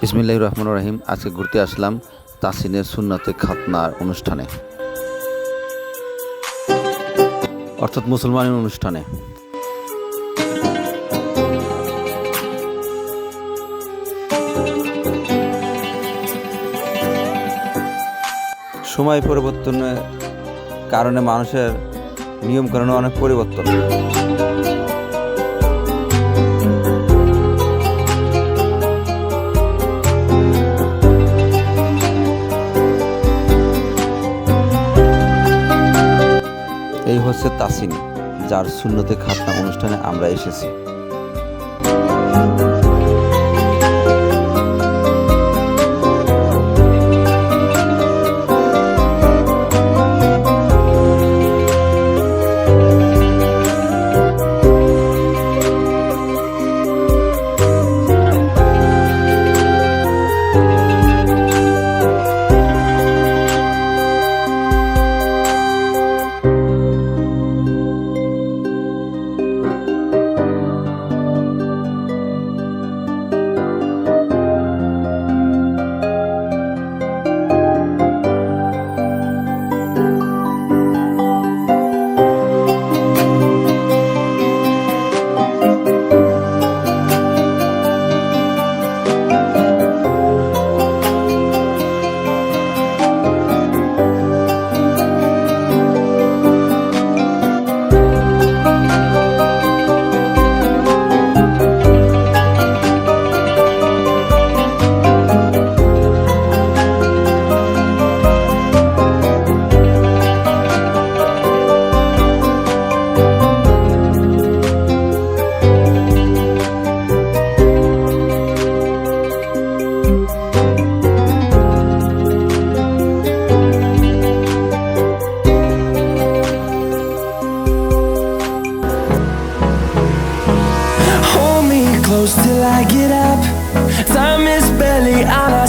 বিসমিল্লাহ রহমান রহিম। আজকে ঘুরতে আসলাম তাসিনের সুন্নতে খাতনার অনুষ্ঠানে। অর্থাৎ মুসলমানের অনুষ্ঠানে। সময় পরিবর্তনের কারণে মানুষের নিয়মকানুনে অনেক পরিবর্তন। এই হচ্ছে তাসিন যার শূন্যতে খাতনা অনুষ্ঠানে আমরা এসেছি।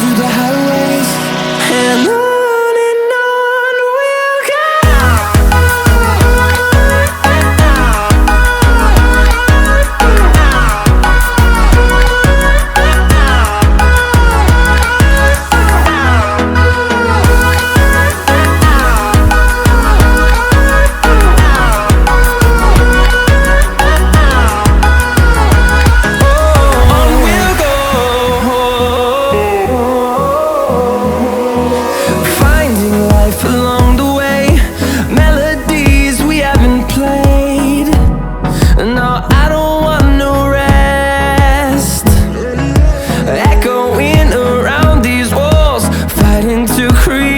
你的 to create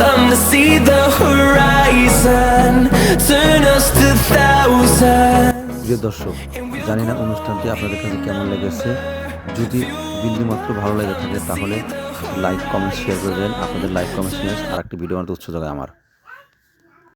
them to see the horizon, turn us to thousands. প্রিয় দর্শক জানি না অনুষ্ঠানটি আপনাদের কাছে কেমন লেগেছে। যদি বিন্দুমাত্র ভালো লেগে থাকে তাহলে লাইক কমেন্ট শেয়ার করে দেবেন আপনাদের লাইক কমেন্ট শেয়ার আর একটি ভিডিও বানাতে উৎস জায়গায় আমার।